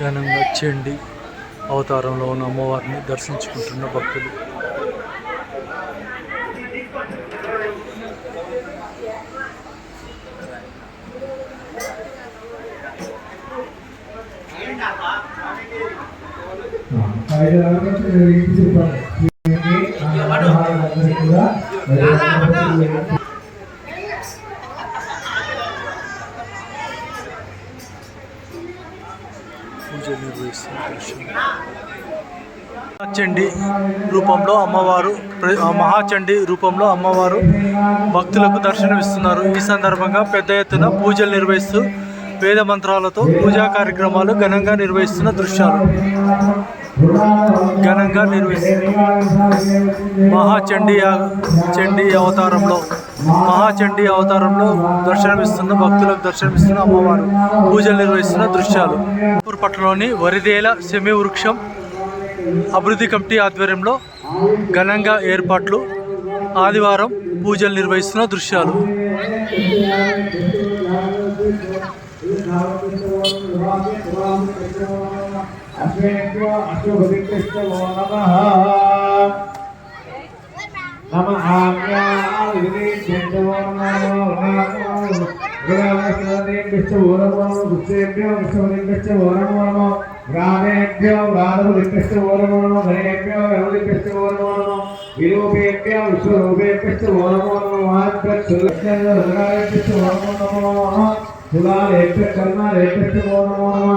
ఘనంగా చండి అవతారంలో ఉన్న అమ్మవారిని దర్శించుకుంటున్న భక్తులు ఐదు పూజ నిర్వహిస్తున్న మహాచండి రూపంలో అమ్మవారు ప్ర- మహాచండి రూపంలో అమ్మవారు భక్తులకు దర్శనమిస్తున్నారు. ఈ సందర్భంగా పెద్ద ఎత్తున పూజలు నిర్వహిస్తూ వేద మంత్రాలతో పూజా కార్యక్రమాలు ఘనంగా నిర్వహిస్తున్న దృశ్యాలు ఘనంగా నిర్వహిస్తున్నారు. మహాచండి చండీ అవతారంలో మహాచండీ అవతారంలో దర్శనమిస్తున్న భక్తులకు దర్శనమిస్తున్న అమ్మవారు పూజలు నిర్వహిస్తున్న దృశ్యాలు. పూర్ పట్టణంలోని వరిదేల సెమి వృక్షం అభివృద్ధి కమిటీ ఆధ్వర్యంలో ఘనంగా ఏర్పాట్లు ఆదివారం పూజలు నిర్వహిస్తున్న దృశ్యాలు. నమ గ్రామేభ్యో రాధులిపిష్ట ఓరమోనమో గణేభ్యో రవులిపిష్ట ఓరమోనమో విరూపేభ్యో విశ్వరూపేభ్యశ్చ ఓరమో నమో మహాత్మృష్ట ఓరమో ఓరమో నమ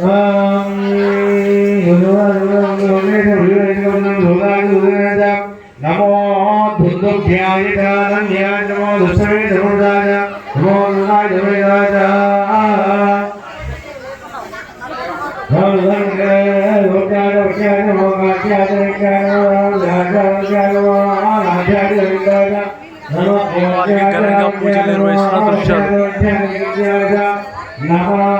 నమో అగ్నివదాయ నమో గురుమ దండి నమో ఉచ్చేయ సారాయ నమో సిద్ధాయ మిత్రాయ శివాయ నమస్తే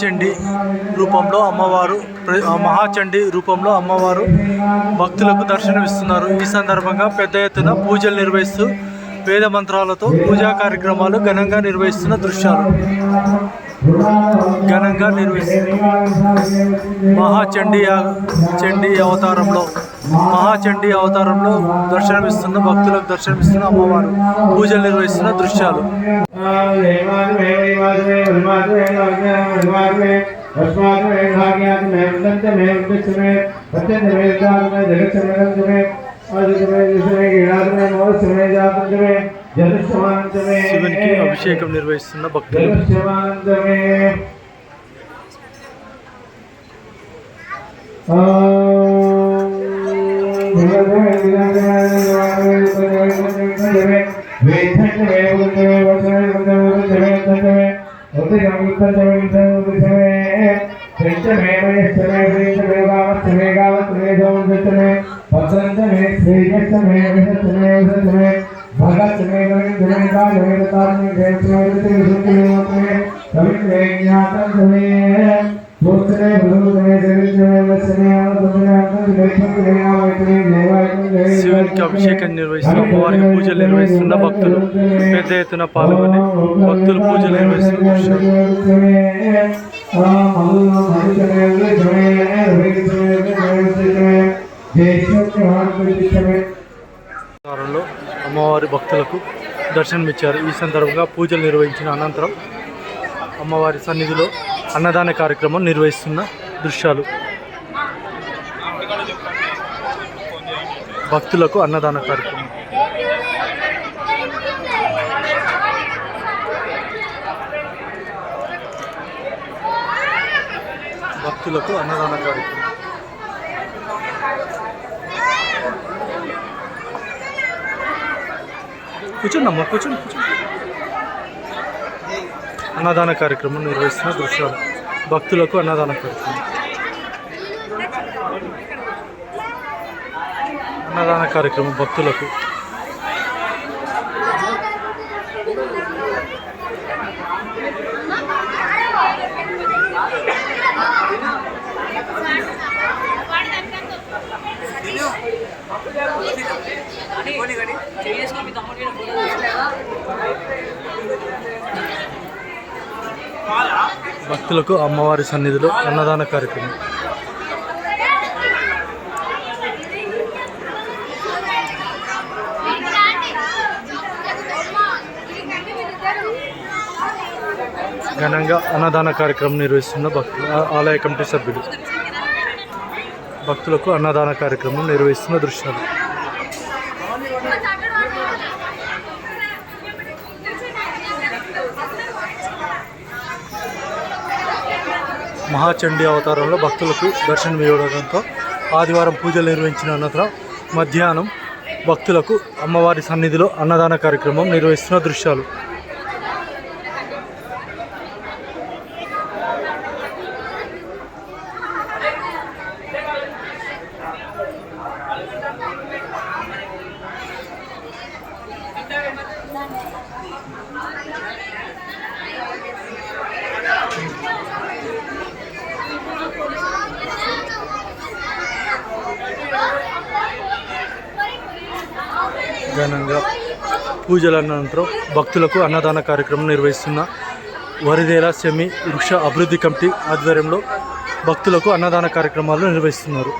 చండి రూపంలో అమ్మవారు ప్ర- మహాచండి రూపంలో అమ్మవారు భక్తులకు దర్శనమిస్తున్నారు. ఈ సందర్భంగా పెద్ద ఎత్తున పూజలు నిర్వహిస్తూ వేద మంత్రాలతో పూజా కార్యక్రమాలు ఘనంగా నిర్వహిస్తున్న దృశ్యాలు. ఘనంగా నిర్వహిస్తుంది మహాచండీ చండీ అవతారంలో మహాచండీ అవతారంలో దర్శనమిస్తున్న భక్తులకు దర్శనమిస్తున్న అమ్మవారు పూజలు నిర్వహిస్తున్న దృశ్యాలు. अस्मात्मे भाग्यात् मे उदन्त मे उद्दिश्य मे पत्यन्त मे दात मे जगत् मे శివునికి అభిషేకం నిర్వహిస్తున్న భక్తులు జగత్సమానందమే భగత్ మే గణిత మే శివునికి అభిషేకం నిర్వహిస్తున్న అమ్మవారికి పూజలు నిర్వహిస్తున్న భక్తులు పెద్ద ఎత్తున పాల్గొని భక్తులు పూజలు నిర్వహిస్తున్న దృశ్యం. జ్యేష్ఠ అవతారంలో అమ్మవారి భక్తులకు దర్శనమిచ్చారు. ఈ సందర్భంగా పూజలు నిర్వహించిన అనంతరం అమ్మవారి సన్నిధిలో అన్నదాన కార్యక్రమం నిర్వహిస్తున్న దృశ్యాలు. భక్తులకు అన్నదాన కార్యక్రమం. భక్తులకు అన్నదాన కార్యక్రమం. కూర్చోండి అమ్మ కూర్చోండి. అన్నదాన కార్యక్రమం నిర్వహిస్తున్న దృశ్యాలు. భక్తులకు అన్నదాన కార్యక్రమం. అన్నదాన కార్యక్రమం భక్తులకు. భక్తులకు అమ్మవారి సన్నిధిలో అన్నదాన కార్యక్రమం. ఘనంగా అన్నదాన కార్యక్రమం నిర్వహిస్తున్న భక్తులు ఆలయ కమిటీ సభ్యులు. భక్తులకు అన్నదాన కార్యక్రమం నిర్వహిస్తున్న దృశ్యాలు. మహాచండీ అవతారంలో భక్తులకు దర్శనం ఇవ్వడంతో ఆదివారం పూజలు నిర్వహించిన అనంతరం మధ్యాహ్నం భక్తులకు అమ్మవారి సన్నిధిలో అన్నదాన కార్యక్రమం నిర్వహిస్తున్న దృశ్యాలు. ఘనంగా పూజల అనంతరం భక్తులకు అన్నదాన కార్యక్రమం నిర్వహిస్తున్న వరిదేల సెమి వృక్ష అభివృద్ధి కమిటీ ఆధ్వర్యంలో భక్తులకు అన్నదాన కార్యక్రమాలు నిర్వహిస్తున్నారు.